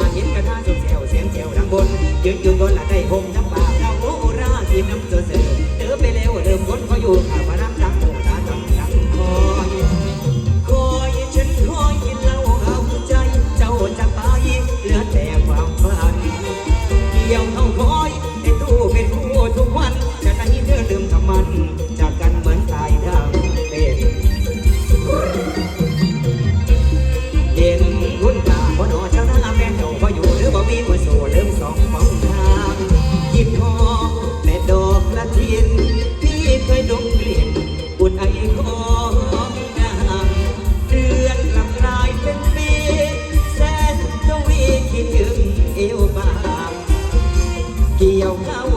บางหินกระทาสุกแซวเสียงแจวดังบนยืนอยู่บนละได้ผมทั้งบาเราโมโหราทีน้ำเสือเสือเติมไปแล้วเริ่มคนเขาอยู่ขับ คิดถึงเอวบางเกี่ยวเข้า